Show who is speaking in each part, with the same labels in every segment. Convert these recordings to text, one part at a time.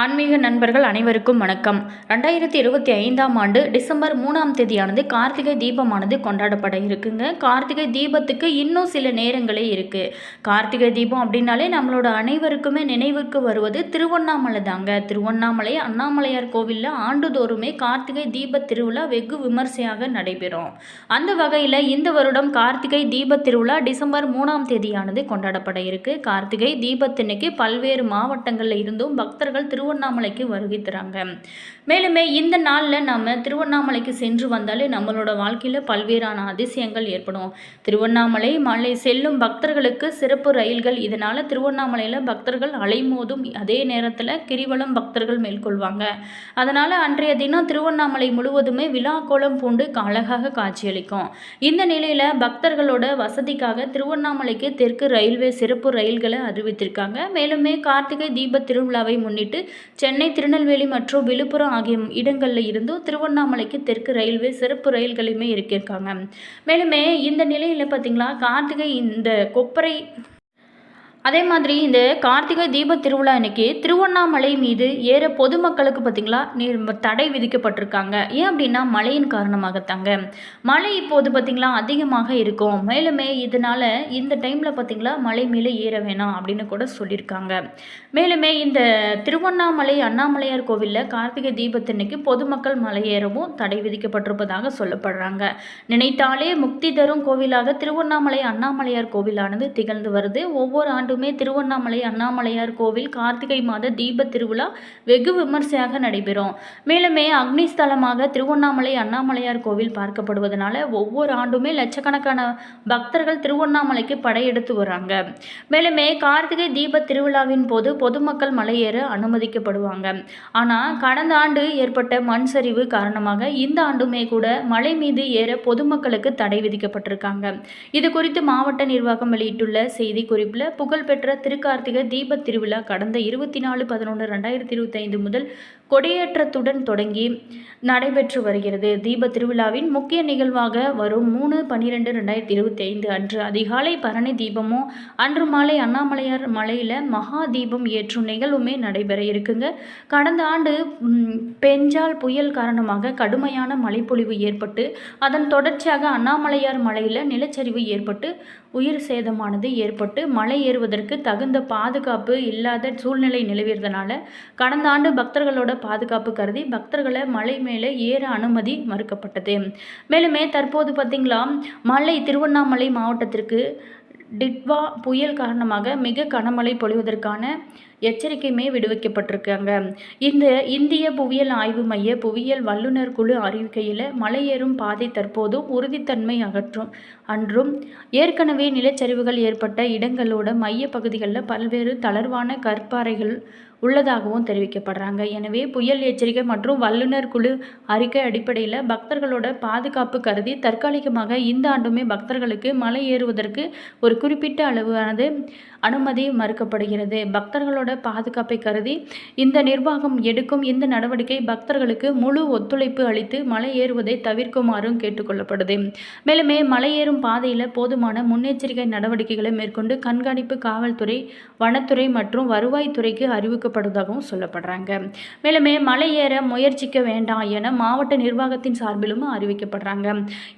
Speaker 1: ஆன்மீக நண்பர்கள் அனைவருக்கும் வணக்கம். ரெண்டாயிரத்தி இருபத்தி ஐந்தாம் ஆண்டு டிசம்பர் மூணாம் தேதியானது கார்த்திகை தீபமானது கொண்டாடப்பட இருக்குங்க. கார்த்திகை தீபத்துக்கு இன்னும் சில நேரங்களே இருக்குது கார்த்திகை தீபம் அப்படின்னாலே நம்மளோட அனைவருக்குமே நினைவுக்கு வருவது திருவண்ணாமலை தாங்க. திருவண்ணாமலை அண்ணாமலையார் கோவிலில் ஆண்டுதோறுமே கார்த்திகை தீப திருவிழா வெகு விமர்சையாக நடைபெறும். அந்த வகையில் இந்த வருடம் கார்த்திகை தீப திருவிழா டிசம்பர் மூணாம் தேதியானது கொண்டாடப்பட இருக்குது கார்த்திகை தீபத்தினைக்கு பல்வேறு மாவட்டங்களில் இருந்தும் பக்தர்கள் திருவண்ணாமலைக்கு வருகை தராங்க. மேலுமே இந்த நாளில் நம்ம திருவண்ணாமலைக்கு சென்று வந்தாலே நம்மளோட வாழ்க்கையில் பல்வேறான அதிசயங்கள் ஏற்படும். திருவண்ணாமலை மலை செல்லும் பக்தர்களுக்கு சிறப்பு ரயில்கள். இதனால் திருவண்ணாமலையில் பக்தர்கள் அலைமோதும். அதே நேரத்தில் கிரிவலம் பக்தர்கள் மேற்கொள்வாங்க. அதனால் அன்றைய தினம் திருவண்ணாமலை முழுவதுமே விழா கோலம் பூண்டு அழகாக காட்சியளிக்கும். இந்த நிலையில் பக்தர்களோட வசதிக்காக திருவண்ணாமலைக்கு தெற்கு ரயில்வே சிறப்பு ரயில்களை அறிவித்திருக்காங்க. மேலுமே கார்த்திகை தீப திருவிழாவை முன்னிட்டு சென்னை திருநெல்வேலி மற்றும் விழுப்புரம் ஆகிய இடங்களில் இருந்தும் திருவண்ணாமலைக்கு தெற்கு ரயில்வே சிறப்பு ரயில்களுமே இருக்கிருக்காங்க மேலுமே இந்த நிலையில் பார்த்தீங்களா கார்த்திகை இந்த கொப்பரை அதே மாதிரி இந்த கார்த்திகை தீப திருவிழா அன்னைக்கு திருவண்ணாமலை மீது ஏற பொதுமக்களுக்கு பார்த்திங்களா நீர் தடை விதிக்கப்பட்டிருக்காங்க. ஏன் அப்படின்னா மழையின் காரணமாகத்தாங்க. மழை இப்போது பார்த்திங்களா அதிகமாக இருக்கும். மேலுமே இதனால் இந்த டைமில் பார்த்திங்களா மலை மேலே ஏற வேணாம் அப்படின்னு கூட சொல்லியிருக்காங்க. மேலுமே இந்த திருவண்ணாமலை அண்ணாமலையார் கோவிலில் கார்த்திகை தீபத்தன்னைக்கு பொதுமக்கள் மலை ஏறவும் தடை விதிக்கப்பட்டிருப்பதாக சொல்லப்படுறாங்க. நினைத்தாலே முக்தி தரும் கோவிலாக திருவண்ணாமலை அண்ணாமலையார் கோவிலானது திகழ்ந்து வருது. ஒவ்வொரு ஆண்டு ஆண்டுமே திருவண்ணாமலை அண்ணாமலையார் கோவில் கார்த்திகை மாத தீப திருவிழா வெகு விமர்சையாக நடைபெறும். மேலுமே அக்னி ஸ்தலமாக திருவண்ணாமலை அண்ணாமலையார் கோவில் பார்க்கப்படுவதனால ஒவ்வொரு ஆண்டுமே லட்சக்கணக்கான பக்தர்கள் திருவண்ணாமலைக்கு படையெடுத்து வராங்க. மேலுமே கார்த்திகை தீப திருவிழாவின் போது பொதுமக்கள் மலையேற அனுமதிக்கப்படுவாங்க. ஆனால் கடந்த ஆண்டு ஏற்பட்ட மண் சரிவு காரணமாக இந்த ஆண்டுமே கூட மலை மீது ஏற பொதுமக்களுக்கு தடை விதிக்கப்பட்டிருக்காங்க. இது குறித்து மாவட்ட நிர்வாகம் வெளியிட்டுள்ள செய்தி குறிப்பில் புகழ் புகழ்பெற்ற திருக்கார்த்திகை தீபத் திருவிழா கடந்த இருபத்தி நாலு பதினொன்று ரெண்டாயிரத்தி இருபத்தி ஐந்து முதல் கொடியேற்றத்துடன் தொடங்கி நடைபெற்று வருகிறது. தீப திருவிழாவின் முக்கிய நிகழ்வாக வரும் மூணு பன்னிரெண்டு ரெண்டாயிரத்தி இருபத்தி ஐந்து அன்று அதிகாலை பரணி தீபமும் அன்று மாலை அண்ணாமலையார் மலையில் மகா தீபம் ஏற்றும் நிகழ்வுமே நடைபெற இருக்குங்க. கடந்த ஆண்டு பெஞ்சால் புயல் காரணமாக கடுமையான மழைப்பொழிவு ஏற்பட்டு அதன் தொடர்ச்சியாக அண்ணாமலையார் மலையில் நிலச்சரிவு ஏற்பட்டு உயிர் சேதமானது ஏற்பட்டு மலை ஏறுவதற்கு தகுந்த பாதுகாப்பு இல்லாத சூழ்நிலை நிலவியதனால கடந்த ஆண்டு பக்தர்களோட பாதுகாப்பு கருதி பக்தர்களை மலை மேலே ஏற அனுமதி மறுக்கப்பட்டது. மேலுமே தற்போது பார்த்திங்களா மலை திருவண்ணாமலை மாவட்டத்திற்கு டிட்வா புயல் காரணமாக மிக கனமழை பொழிவதற்கான எச்சரிக்கையுமே விடுவிக்கப்பட்டிருக்காங்க. இந்த இந்திய புவியியல் ஆய்வு மைய புவியியல் வல்லுநர் குழு அறிவிக்கையில் மலையேறும் பாதை தற்போதும் உறுதித்தன்மை அகற்றும் அன்றும் ஏற்கனவே நிலச்சரிவுகள் ஏற்பட்ட இடங்களோட மைய பகுதிகளில் பல்வேறு தளர்வான கற்பாறைகள் உள்ளதாகவும் தெரிவிக்கப்படுறாங்க. எனவே புயல் எச்சரிக்கை மற்றும் வல்லுநர் குழு அறிக்கை அடிப்படையில் பக்தர்களோட பாதுகாப்பு கருதி தற்காலிகமாக இந்த ஆண்டுமே பக்தர்களுக்கு மலை ஏறுவதற்கு ஒரு குறிப்பிட்ட அளவானது அனுமதி மறுக்கப்படுகிறது. பக்தர்களோட பாதுகாப்பை கருதி இந்த நிர்வாகம் எடுக்கும் இந்த நடவடிக்கை பக்தர்களுக்கு முழு ஒத்துழைப்பு அளித்து மலை ஏறுவதை தவிர்க்குமாறும் கேட்டுக்கொள்ளப்படுது. மேலுமே மலை ஏறும் பாதையில் போதுமான முன்னெச்சரிக்கை நடவடிக்கைகளை மேற்கொண்டு கண்காணிப்பு காவல்துறை வனத்துறை மற்றும் வருவாய்த்துறைக்கு கொடுக்கப்படுவதாகவும் சொல்லப்படுறாங்க. மேலுமே மலை ஏற முயற்சிக்க வேண்டாம் என மாவட்ட நிர்வாகத்தின் சார்பிலும் அறிவிக்கப்படுறாங்க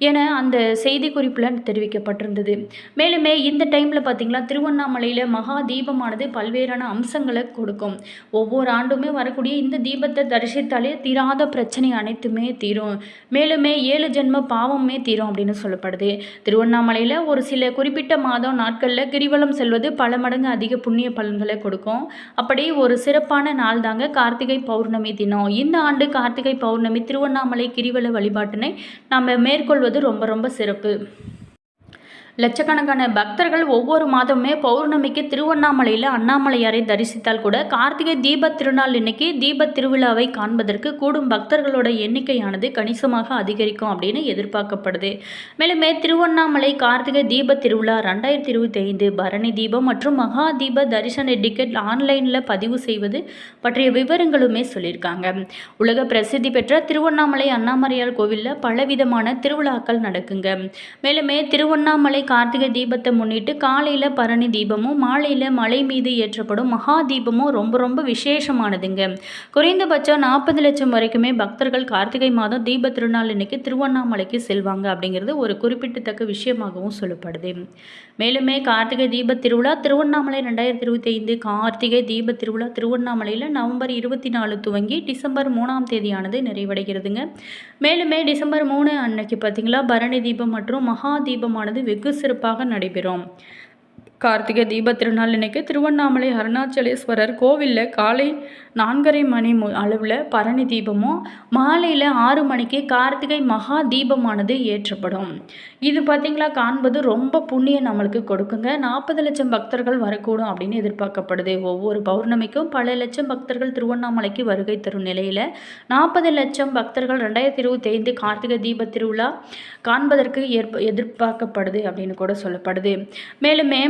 Speaker 1: என அந்த செய்தி குறிப்பில் தெரிவிக்கப்பட்டிருந்தது. மேலுமே இந்த டைமில் பார்த்தீங்களா திருவண்ணாமலையில் மகா தீபமானது பல்வேறான அம்சங்களை கொடுக்கும். ஒவ்வொரு ஆண்டுமே வரக்கூடிய இந்த தீபத்தை தரிசித்தாலே தீராத பிரச்சனை அனைத்துமே தீரும். மேலுமே ஏழு ஜென்ம பாவமே தீரும் அப்படின்னு சொல்லப்படுது. திருவண்ணாமலையில் ஒரு சில குறிப்பிட்ட மாதம் நாட்களில் கிரிவலம் செல்வது பல மடங்கு அதிக புண்ணிய பலன்களை கொடுக்கும். அப்படி ஒரு சிறப்பான நாள் தாங்க கார்த்திகை பௌர்ணமி தினம். இந்த ஆண்டு கார்த்திகை பௌர்ணமி திருவண்ணாமலை கிரிவல வழிபாட்டினை நம்ம மேற்கொள்வது ரொம்ப ரொம்ப சிறப்பு. லட்சக்கணக்கான பக்தர்கள் ஒவ்வொரு மாதமுமே பௌர்ணமிக்கு திருவண்ணாமலையில் அண்ணாமலையாரை தரிசித்தால் கூட கார்த்திகை தீப திருநாள் இன்னைக்கு தீப திருவிழாவை காண்பதற்கு கூடும் பக்தர்களோட எண்ணிக்கையானது கணிசமாக அதிகரிக்கும் அப்படின்னு எதிர்பார்க்கப்படுது. மேலுமே திருவண்ணாமலை கார்த்திகை தீப திருவிழா ரெண்டாயிரத்தி இருபத்தி ஐந்து பரணி தீபம் மற்றும் மகா தீப தரிசன டிக்கெட் ஆன்லைனில் பதிவு செய்வது பற்றிய விவரங்களுமே சொல்லியிருக்காங்க. உலக பிரசித்தி பெற்ற திருவண்ணாமலை அண்ணாமலையார் கோவிலில் பலவிதமான திருவிழாக்கள் நடக்குங்க. மேலுமே திருவண்ணாமலை கார்த்திகை தீபத்தை முன்னிட்டு காலையில் பரணி தீபமும் மாலையில் மலை மீது ஏற்றப்படும் மகா தீபமும் ரொம்ப ரொம்ப விசேஷமானதுங்க. குறைந்தபட்சம் நாற்பது லட்சம் வரைக்குமே பக்தர்கள் கார்த்திகை மாதம் தீப திருநாள் இன்னைக்கு திருவண்ணாமலைக்கு செல்வாங்க அப்படிங்கிறது ஒரு குறிப்பிடத்தக்க விஷயமாகவும் சொல்லப்படுது. மேலுமே கார்த்திகை தீப திருவிழா திருவண்ணாமலை ரெண்டாயிரத்தி இருபத்தி ஐந்து கார்த்திகை தீப திருவிழா திருவண்ணாமலையில் நவம்பர் இருபத்தி நாலு துவங்கி டிசம்பர் மூணாம் தேதியானது நிறைவடைகிறதுங்க. மேலுமே டிசம்பர் மூணு அன்னைக்கு பார்த்தீங்களா பரணி தீபம் மற்றும் மகா தீபமானது வெகு சிறப்பாக நடைபெறும். கார்த்திகை தீப திருநாள் இன்னைக்கு திருவண்ணாமலை அருணாச்சலேஸ்வரர் கோவிலில் காலை நான்கரை மணி மு அளவில் பரணி தீபமும் மாலையில் ஆறு மணிக்கு கார்த்திகை மகா தீபமானது ஏற்றப்படும். இது பார்த்திங்களா காண்பது ரொம்ப புண்ணியம் நம்மளுக்கு கொடுக்குங்க. நாற்பது லட்சம் பக்தர்கள் வரக்கூடும் அப்படின்னு எதிர்பார்க்கப்படுது. ஒவ்வொரு பௌர்ணமிக்கும் பல லட்சம் பக்தர்கள் திருவண்ணாமலைக்கு வருகை தரும் நிலையில் நாற்பது லட்சம் பக்தர்கள் ரெண்டாயிரத்தி இருபத்தி ஐந்து கார்த்திகை தீப திருவிழா காண்பதற்கு ஏற்ப எதிர்பார்க்கப்படுது அப்படின்னு கூட சொல்லப்படுது. மேலுமே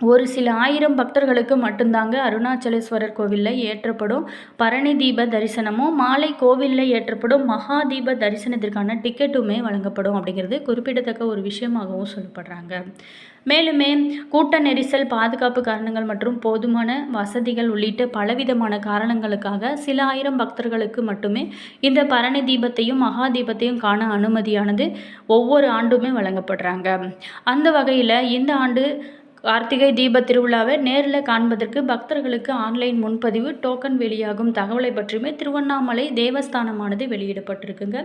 Speaker 1: ஒரு சில ஆயிரம் பக்தர்களுக்கு மட்டும்தாங்க அருணாச்சலேஸ்வரர் கோவிலில் ஏற்றப்படும் பரணி தீப தரிசனமும் மாலை கோவிலில் ஏற்றப்படும் மகா தீப தரிசனத்திற்கான டிக்கெட்டுமே வழங்கப்படும் அப்படிங்கிறது குறிப்பிடத்தக்க ஒரு விஷயமாகவும் சொல்லப்படுறாங்க. மேலுமே கூட்ட நெரிசல் பாதுகாப்பு காரணங்கள் மற்றும் போதுமான வசதிகள் உள்ளிட்ட பலவிதமான காரணங்களுக்காக சில ஆயிரம் பக்தர்களுக்கு மட்டுமே இந்த பரணி தீபத்தையும் மகா தீபத்தையும் காண அனுமதியானது ஒவ்வொரு ஆண்டுமே வழங்கப்படுறாங்க. அந்த வகையில் இந்த ஆண்டு கார்த்திகை தீப திருவிழாவை நேரில் காண்பதற்கு பக்தர்களுக்கு ஆன்லைன் முன்பதிவு டோக்கன் வெளியாகும். தகவலை பற்றியுமே திருவண்ணாமலை தேவஸ்தானமானது வெளியிடப்பட்டிருக்குங்க.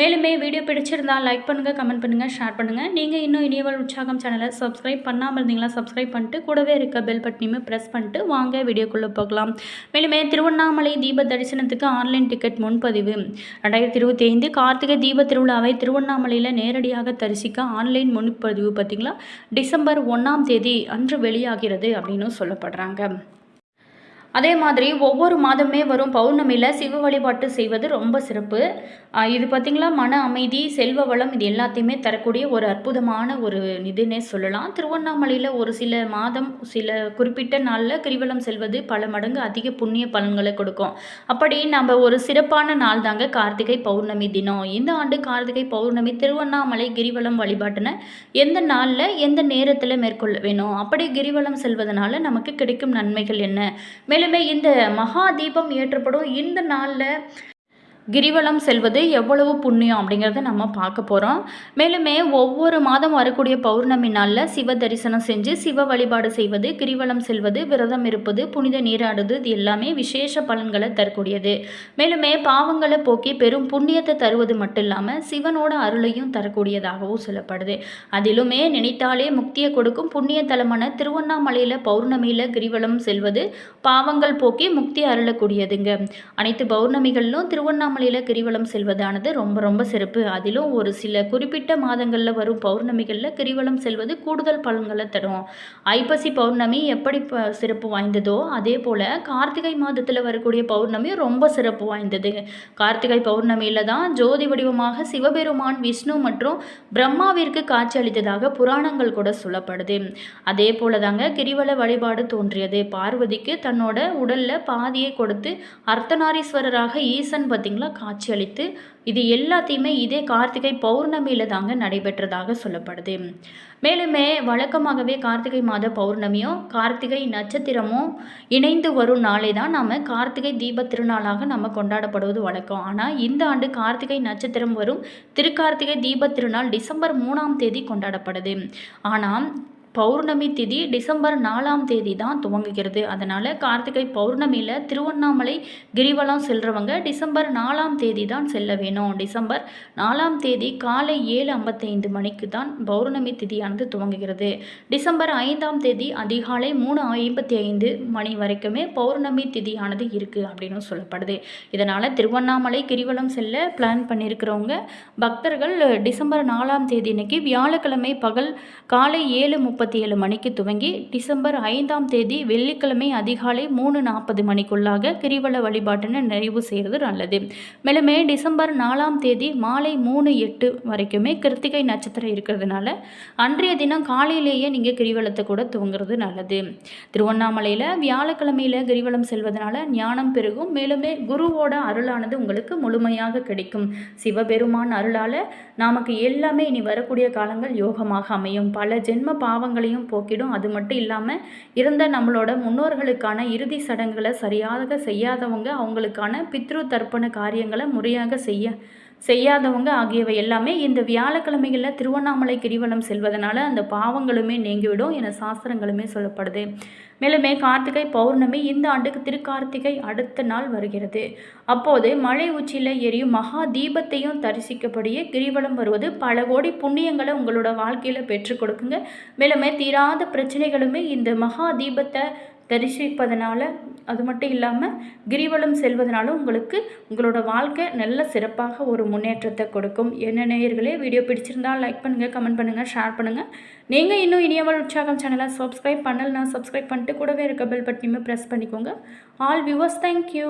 Speaker 1: மேலுமே வீடியோ பிடிச்சிருந்தால் லைக் பண்ணுங்கள் கமெண்ட் பண்ணுங்கள் ஷேர் பண்ணுங்கள் நீங்கள் இன்னும் இனியவள் உற்சாகம் சேனலை சப்ஸ்கிரைப் பண்ணாமல் இருந்தீங்களா சப்ஸ்கிரைப் பண்ணிட்டு கூடவே இருக்க பெல் பட்டனையுமே ப்ரெஸ் பண்ணிட்டு வாங்க வீடியோக்குள்ளே போகலாம். மேலுமே திருவண்ணாமலை தீப தரிசனத்துக்கு ஆன்லைன் டிக்கெட் முன்பதிவு. ரெண்டாயிரத்தி இருபத்தி ஐந்து கார்த்திகை தீப திருவிழாவை திருவண்ணாமலையில் நேரடியாக தரிசிக்க ஆன்லைன் முன்பதிவு பார்த்தீங்களா? டிசம்பர் ஒன்றாம் தேதி அன்று வெளியாகிறது அப்படின்னு சொல்லப்படுறாங்க. அதே மாதிரி ஒவ்வொரு மாதமே வரும் பௌர்ணமியில் சிவ வழிபாட்டு செய்வது ரொம்ப சிறப்பு. இது பார்த்திங்களா மன அமைதி செல்வ வளம் இது எல்லாத்தையுமே தரக்கூடிய ஒரு அற்புதமான ஒரு இதுன்னே சொல்லலாம். திருவண்ணாமலையில் ஒரு சில மாதம் சில குறிப்பிட்ட நாளில் கிரிவலம் செல்வது பல மடங்கு அதிக புண்ணிய பலன்களை கொடுக்கும். அப்படி நம்ம ஒரு சிறப்பான நாள் தாங்க கார்த்திகை பௌர்ணமி தினம். இந்த ஆண்டு கார்த்திகை பௌர்ணமி திருவண்ணாமலை கிரிவலம் வழிபாட்டின எந்த நாளில் எந்த நேரத்தில் மேற்கொள்ள வேணும்? அப்படி கிரிவலம் செல்வதனால நமக்கு கிடைக்கும் நன்மைகள் என்ன? மேலும் இந்த மகா தீபம் ஏற்றப்படும். இந்த நாளில் கிரிவலம் செல்வது எவ்வளவு புண்ணியம் அப்படிங்கிறத நம்ம பார்க்க போகிறோம் மேலுமே ஒவ்வொரு மாதம் வரக்கூடிய பௌர்ணமி நாளில் சிவ தரிசனம் செஞ்சு சிவ வழிபாடு செய்வது கிரிவலம் செல்வது விரதம் இருப்பது புனித நீராடுது இது எல்லாமே விசேஷ பலன்களை தரக்கூடியது. மேலுமே பாவங்களை போக்கி பெரும் புண்ணியத்தை தருவது மட்டும் இல்லாமல் சிவனோட அருளையும் தரக்கூடியதாகவும் சொல்லப்படுது. அதிலுமே நினைத்தாலே முக்தியை கொடுக்கும் புண்ணிய தலமான திருவண்ணாமலையில் பௌர்ணமியில் கிரிவலம் செல்வது பாவங்கள் போக்கி முக்தி அருளக்கூடியதுங்க. அனைத்து பௌர்ணமிகளிலும் திருவண்ணாமலையில் கிரிவலம் செல்வதானது ரொம்ப ரொம்ப சிறப்பு. அதிலும் ஒரு சில குறிப்பிட்ட மாதங்களில் வரும் பௌர்ணமிகளில் கிரிவலம் செல்வது கூடுதல் பலன்களை தரும். ஐப்பசி பௌர்ணமி எப்படி ப- சிறப்பு வாய்ந்ததோ அதே போல் கார்த்திகை மாதத்தில் வரக்கூடிய பௌர்ணமி ரொம்ப சிறப்பு வாய்ந்தது. கார்த்திகை பௌர்ணமியில் தான் ஜோதி வடிவமாக சிவபெருமான் விஷ்ணு மற்றும் பிரம்மாவிற்கு காட்சி அளித்ததாக புராணங்கள் கூட சொல்லப்படுது. அதே போல தாங்க கிரிவல வழிபாடு தோன்றியது. பார்வதிக்கு தன்னோட உடலில் பாதியை கொடுத்து அர்த்தநாரீஸ்வரராக ஈசன் பார்த்தீங்களா காட்சி அளித்து இது எல்லாத்தையுமே இதே கார்த்திகை பௌர்ணமியில் தாங்க நடைபெற்றதாக சொல்லப்படுது. மேலுமே வழக்கமாகவே கார்த்திகை மாத பௌர்ணமியும் கார்த்திகை நட்சத்திரமும் இணைந்து வரும் நாளே தான் நம்ம கார்த்திகை தீப திருநாளாக நம்ம கொண்டாடப்படுவது வழக்கம். ஆனால் இந்த ஆண்டு கார்த்திகை நட்சத்திரம் வரும் திருக்கார்த்திகை தீப திருநாள் டிசம்பர் மூணாம் தேதி கொண்டாடப்படுது. ஆனால் பௌர்ணமி திதி டிசம்பர் நாலாம் தேதி தான் துவங்குகிறது. அதனால் கார்த்திகை பௌர்ணமியில் திருவண்ணாமலை கிரிவலம் செல்கிறவங்க டிசம்பர் நாலாம் தேதி தான் செல்ல வேணும். டிசம்பர் நாலாம் தேதி காலை ஏழு ஐம்பத்தைந்து மணிக்கு தான் பௌர்ணமி திதியானது துவங்குகிறது. டிசம்பர் ஐந்தாம் தேதி அதிகாலை மூணு ஐம்பத்தி ஐந்து மணி வரைக்குமே பௌர்ணமி திதியானது இருக்குது அப்படின்னு சொல்லப்படுது. இதனால் திருவண்ணாமலை கிரிவலம் செல்ல பிளான் பண்ணியிருக்கிறவங்க பக்தர்கள் டிசம்பர் நாலாம் தேதி இன்னைக்கு வியாழக்கிழமை பகல் காலை ஏழு முப்பது நாற்பத்தி ஏழு மணிக்கு துவங்கி டிசம்பர் ஐந்தாம் தேதி வெள்ளிக்கிழமை அதிகாலை மூணு நாற்பது மணிக்குள்ளாக கிரிவல வழிபாட்டினை நிறைவு செய்கிறது நல்லது. மேலுமே டிசம்பர் நாலாம் தேதி மாலை மூணு எட்டு வரைக்குமே கிருத்திகை நட்சத்திரம் இருக்கிறதுனால அன்றைய தினம் காலையிலேயே நீங்கள் கிரிவலத்தை கூட துவங்குறது நல்லது. திருவண்ணாமலையில் வியாழக்கிழமையில் கிரிவலம் செல்வதனால ஞானம் பெருகும். மேலுமே குருவோட அருளானது உங்களுக்கு முழுமையாக கிடைக்கும். சிவபெருமான் அருளால் நமக்கு எல்லாமே இனி வரக்கூடிய காலங்கள் யோகமாக அமையும். பல ஜென்ம பாவங்கள் பாவங்களையும் போக்கிடும். அது மட்டும் இல்லாமல் இருந்த நம்மளோட முன்னோர்களுக்கான இறுதி சடங்குகளை சரியாக செய்யாதவங்க அவங்களுக்கான பித்ரு தர்ப்பண காரியங்களை முறையாக செய்ய செய்யாதவங்க ஆகியவை எல்லாமே இந்த வியாழக்கிழமைகளில் திருவண்ணாமலை கிரிவலம் செல்வதனால அந்த பாவங்களுமே நீங்கிவிடும் என சாஸ்திரங்களுமே சொல்லப்படுது. மேலுமே கார்த்திகை பௌர்ணமி இந்த ஆண்டுக்கு திருக்கார்த்திகை அடுத்த நாள் வருகிறது. அப்போது மலை உச்சியில் எரியும் மகா தீபத்தையும் தரிசிக்கப்படியே கிரிவலம் வருவது பல கோடி புண்ணியங்களை உங்களோட வாழ்க்கையில் பெற்றுக் கொடுக்குங்க. மேலுமே தீராத பிரச்சனைகளுமே இந்த மகா தீபத்தை தரிசிப்பதனால அது மட்டும் இல்லாமல் கிரிவலம் செல்வதனால உங்களுக்கு உங்களோட வாழ்க்கை நல்ல சிறப்பாக ஒரு முன்னேற்றத்தை கொடுக்கும். என்ன நேயர்களே வீடியோ பிடிச்சிருந்தால் லைக் பண்ணுங்கள் கமெண்ட் பண்ணுங்கள் ஷேர் பண்ணுங்கள் நீங்கள் இன்னும் இனியவள் உற்சாகம் சேனலை சப்ஸ்கிரைப் பண்ணலன்னா சப்ஸ்கிரைப் பண்ணிட்டு கூடவே இருக்க பெல் பட்டனையுமே ப்ரெஸ் பண்ணிக்கோங்க. All viewers thank you